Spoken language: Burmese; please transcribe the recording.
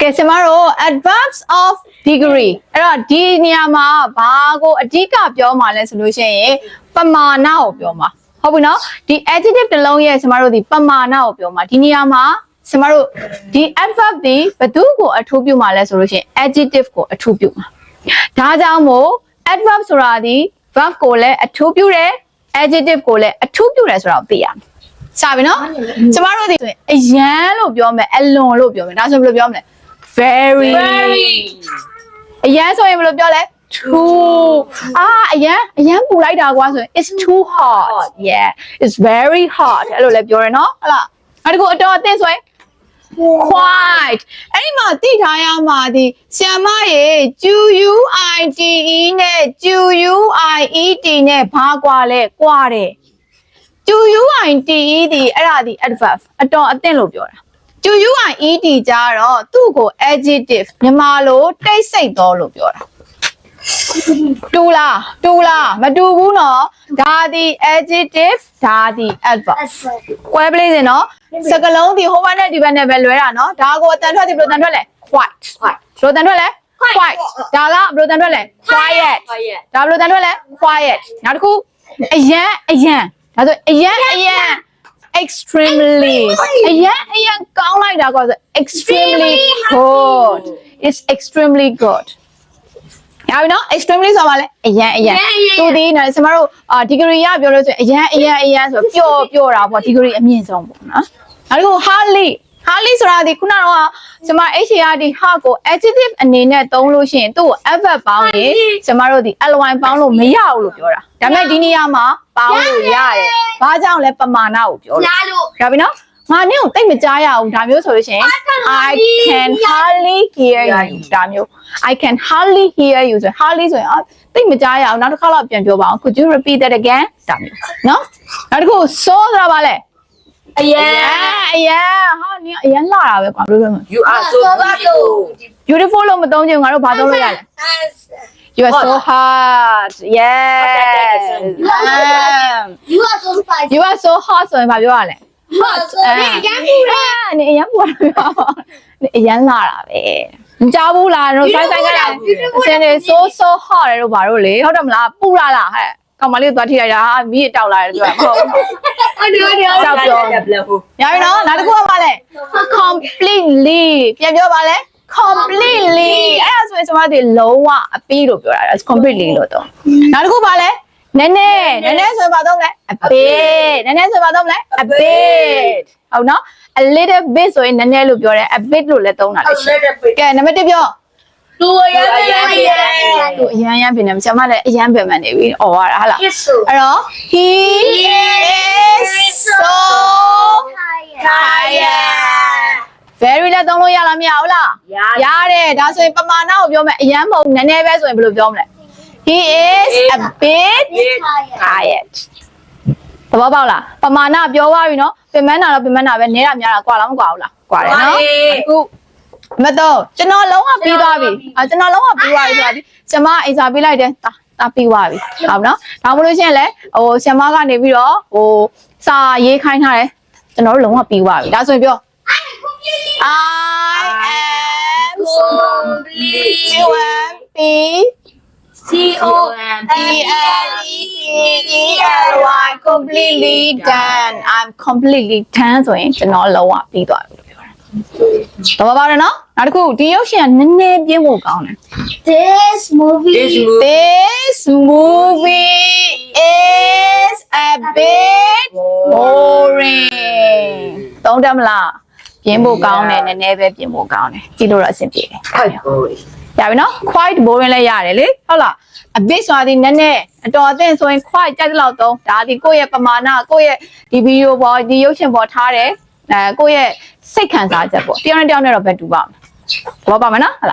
ကဲကျမတို့ adverbs of degree အဲ့တော့ဒီနေရာမှာဘာကိုအဓိကပြောမှာလဲဆိုလို့ရှိရင်ပမာဏကိုပြောမှာဟုတ်ပြီနော်ဒီ adjective တစ်လုံးရဲ့ကျမတို့ဒီပမာဏကိုပြောမှာဒီနေရာမှာကျမတို့ဒီ adverb ဒီဘယ်သူကိုအထူးပြုမှာလဲဆိုလို့ရှိရင် adjective ကိုအထူးပြုမှာဒါကြောင့်မို့ adverb ဆိုတာဒီ verb ကိုလည်းအထူးပြုတယ် adjective ကိုလည်းအထူးပြုတယ်ဆိုတာကိုသိရမယ် စပြီနော်ကျမတို့ဒီဆိုရင်အရန်လို့ပြောမယ်အလွန်လို့ပြောမယ်ဒါဆိုဘယ်လိုပြောမလဲ very အရန်ဆိုရင်ဘယ်လိုပြောလဲ too အာအရန်အရန်ပူလိုက်တာကွာဆိုရင် it's too hot yeah it's very hot အဲ့လိုလည်းပြောရနော်ဟုတ်လားအဲ့ဒါကိုအတော်အသင့်ဆိုရင် quite အဲ့ဒီမှာသိထားရမှာဒီဆ iam မရေ Q U I T E နဲ့ Q U I E T နဲ့ဘာကွာလဲကွာတယ် Q U I T E ဒီအဲ့ဒါဒီ adverb အတော်အသင့်လို့ပြောတာ Q U I E T ကြတော့သူ့ကို adjective မြန်မာလိုတိတ်ဆိတ်သောလို့ပြောတာတူလားတူလားမတူဘူးနော်ဒါဒီ adjective ဒါဒီ adverb ကွဲပလေးစင်နော်စကလုံးဒီဟိုဘက်နဲ့ဒီဘက်နဲ့ပဲလွဲတာနော်ဒါကိုအတန်ထွက်ဒီဘယ်လိုတန်ထွက်လဲ quite ဘယ်လိုတန်ထွက်လဲ quite ဒါကဘယ်လိုတန်ထွက်လဲ quiet ဒါဘယ်လိုတန်ထွက်လဲ quiet နောက်တစ်ခုအရန်အရန် ဒါဆိုအရန်အရန် extremely အရန်အရန်ကောင်းလိုက်တာကွာဆို extremely good it's extremely good ရပြီနော် extremely ဆိုတာဘာလဲအရန်အရန်သူဒီနော်ကျမတို့အာ degree ရပြောလို့ဆိုရင်အရန်အရန်အရန်ဆိုပျော့ပျော့တာပေါ့ degree အမြင့်ဆုံးပေါ့နော်နောက်တစ်ခု highly highly ဆိုတာဒီခုနကတော့ကျမ HCR ဒီ ha ကို adjective အနေနဲ့သုံးလို့ရှိရင်သူ့ကို adverb ပေါင်းရင်ကျမတို့ဒီ ly ပေါင်းလို့မရဘူးလို့ပြောတာဒါပေမဲ့ဒီနေရာမှာပေါင်းလို့ရတယ်ဘာကြောင့်လဲပမာဏကိုပြောလို့လာလို့ရပြီနော်ငါနဲ့ကိုတိတ်မကြားရအောင်ဒါမျိုးဆိုလို့ရှိရင် I can hardly hear you ဒါမျိုး I can hardly hear you ဆိုရင် hardly ဆိုရင်အာတိတ်မကြားရအောင်နောက်တစ်ခါတော့ပြန်ပြောပါအောင် could you repeat that again ဒါမျိုးနော်နောက်တစ်ခု so ဆိုတာဘာလဲ အရအဲန်အရင်ဟာနင်အရင်လှတာပဲကွာဘယ်လိုပြောမလဲ You are so beautiful. beautiful လို့မသုံးချင်ဘူးငါတို့ဘာသုံးလို့ရလဲ you are so hot yes Um, you are so spicy you are so hot ဆိုရင်ဘာပြောရလဲ hot ဆိုရင်ရန်ပူတာအဲ့နေအရင်ပူတာပြောနေအရင်လာတာပဲမကြောက်ဘူးလားတို့ဆိုင်ဆိုင်ကလည်းအစင်းနေ so so hot တယ်တို့ဘာတို့လေဟုတ်တယ်မလားပူလာလားဟဲ့ ကောင်မလေးကိုသွားထိလိုက်တာဟာမီးတောက်လာတယ်ပြောမဟုတ်ဘူးဟုတ်တယ်ဟုတ်တယ်ကြောက်ပြော Beautiful. ရပြီနော်နောက်တစ်ခုကပါလဲ completely ပြန်ပြောပါလဲ completely အဲ့ဒါဆိုရင်ကျွန်မတို့လုံးဝအပီးလို့ပြောတာ that's completely လို့တော့နောက်တစ်ခုပါလဲနည်းနည်းနည်းနည်းဆိုရင်ဘာတော့မလဲ a bit နည်းနည်းဆိုရင်ဘာတော့မလဲ a bit ဟုတ်နော် a little bit ဆိုရင်နည်းနည်းလို့ပြောတယ် a bit လို့လည်းသုံးတာလေရှိတယ်ကဲနံပါတ်1ပြော သူရန်ရန်ရန်သူအရန်ရန်ပြင်တယ်ကျွန်မလည်းအရန်ပြင်မှန်နေပြီអော်ရတာဟာလား Yes so အဲ့တော့ he is so tired very လည်းသုံးလို့ရလားမရဘူးလားရတယ်ဒါဆိုရင်ပမာဏကိုပြောမယ်အရန်မဟုတ်နည်းနည်းပဲဆိုရင်ဘယ်လိုပြောမလဲ he is a bit tired သဘောပေါက်လားပမာဏပြောသွားပြီနော်ပင်မနာတော့ပင်မနာပဲနဲတာများတာကွာလားမကွာဘူးလားကွာတယ်နော်အခု မတော့ကျွန်တော်လုံးဝပြီးသွားပြီအာကျွန်တော်လုံးဝပြီးသွားပြီဆိုတာဒီကျမအိမ်စာပေးလိုက်တယ်တာတာပြီးသွားပြီဟုတ်နော်ဒါမှမဟုတ်လို့ရှိရင်လေဟိုဆ iam မကနေပြီးတော့ဟိုစာရေးခိုင်းထားတယ်ကျွန်တော်တို့လုံးဝပြီးသွားပြီဒါဆိုရင်ပြော I am complete U M P C O E L E T E L Y completely done I'm completely done ဆိုရင်ကျွန်တော်လုံးဝပြီးသွားပြီလို့ပြောတာ။တော့ပါတော့နော်။ နောက်တစ်ခုဒီရုပ်ရှင်ကနည်းနည်းပြင်းဖို့ကောင်းတယ် this movie This movie This movie is a bit boring သုံးတယ်မလားပြင်းဖို့ကောင်းတယ်နည်းနည်းပဲပြင်းဖို့ကောင်းတယ်ကြည့်လို့တော့အဆင်ပြေတယ် quite boring. ရပြီနော် quite boring လည်းရတယ်လေဟုတ်လား a bit ဆိုတာဒီနည်းနည်းအတော်အသင့်ဆိုရင် quite ကြိုက်တဲ့လောက်သုံးဒါဒီကိုယ့်ရဲ့ပမာဏကိုယ့်ရဲ့ဒီဗီဒီယိုပေါ်ဒီရုပ်ရှင်ပေါ်ထားတယ်အဲကိုယ့်ရဲ့စိတ်ခံစားချက်ပေါ့တယောက်နဲ့တယောက်နဲ့တော့ဘယ်တူပါ့မလဲ သဘောပါမလားဟုတ်လား